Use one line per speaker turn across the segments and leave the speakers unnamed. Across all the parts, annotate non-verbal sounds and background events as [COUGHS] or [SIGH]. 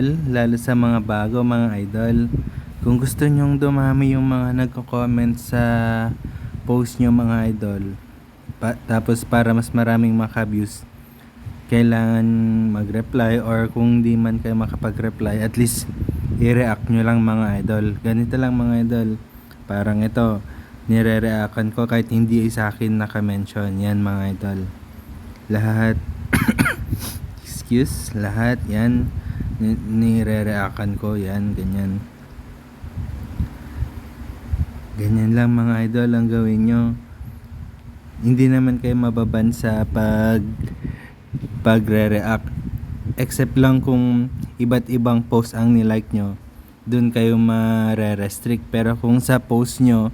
idol, lalo sa mga bago mga idol. Kung gusto nyong dumami yung mga nagko-comment sa post nyo mga idol, pa- tapos para mas maraming maka-views, kailangan mag-reply or kung di man kayo makapag-reply, at least i-react nyo lang mga idol. Ganito lang mga idol. Parang ito, nire-reactan ko kahit hindi sa akin naka-mention. Yan mga idol. Lahat, [COUGHS] excuse, lahat yan, nire-reactan ko. Yan, ganyan. Ganyan lang mga idol ang gawin nyo. Hindi naman kayo mababan sa pag pagre-react. Except lang kung iba't ibang post ang nilike nyo, dun kayo mare-restrict. Pero kung sa post nyo,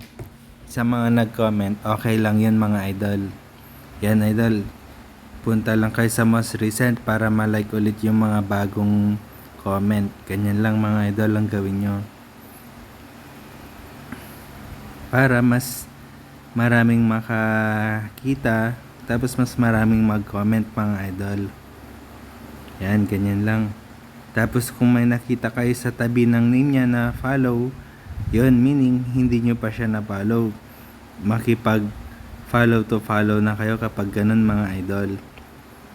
sa mga nag-comment, okay lang yun mga idol. Yan idol. Punta lang kayo sa most recent para ma-like ulit yung mga bagong comment. Ganyan lang mga idol ang gawin nyo. Para mas maraming makakita tapos mas maraming mag-comment mga idol. Yan, ganyan lang. Tapos kung may nakita kayo sa tabi ng name niya na follow, yun, meaning hindi nyo pa siya na-follow. Makipag follow to follow na kayo kapag ganun mga idol.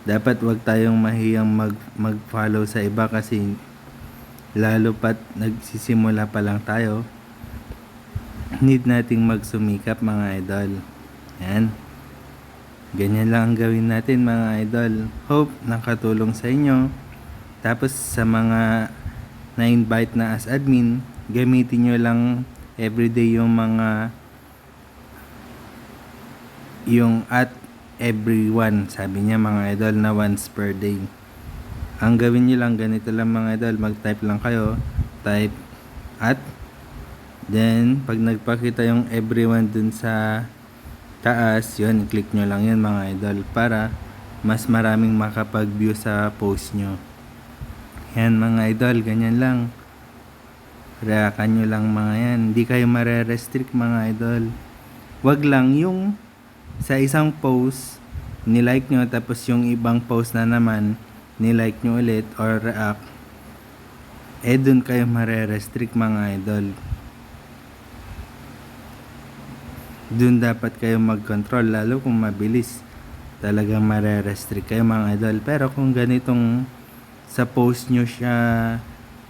Dapat wag tayong mahiyang mag, mag-follow sa iba kasi lalo pat nagsisimula pa lang tayo. Need nating magsumikap mga idol. Yan. Ganyan lang ang gawin natin mga idol. Hope nakatulong sa inyo. Tapos sa mga na-invite na as admin, gamitin nyo lang everyday yung mga yung at everyone sabi niya mga idol na once per day. Ang gawin nyo lang ganito lang mga idol mag type lang kayo type at then pag nagpakita yung everyone dun sa taas yun click nyo lang yun mga idol para mas maraming makapag-view sa post nyo yan mga idol ganyan lang. Reakan nyo lang mga yan. Hindi kayo mare-restrict mga idol. Wag lang yung sa isang post nilike nyo tapos yung ibang post na naman nilike nyo ulit or react eh dun kayo mare-restrict mga idol. Dun dapat kayo mag-control lalo kung mabilis. Talagang mare-restrict kayo mga idol. Pero kung ganitong sa post nyo siya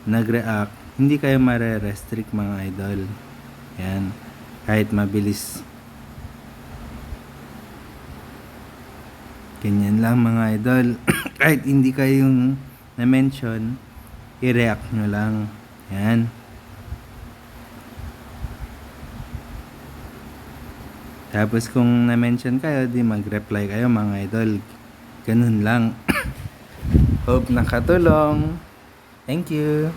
nag-react hindi kayo mare-restrict mga idol. Yan. Kahit mabilis ganyan lang mga idol [CLEARS THROAT] kahit hindi kayong na-mention i-react nyo lang yan Tapos kung na-mention kayo, di mag-reply kayo mga idol. Ganun lang. [CLEARS THROAT] Hope nakatulong. Thank you.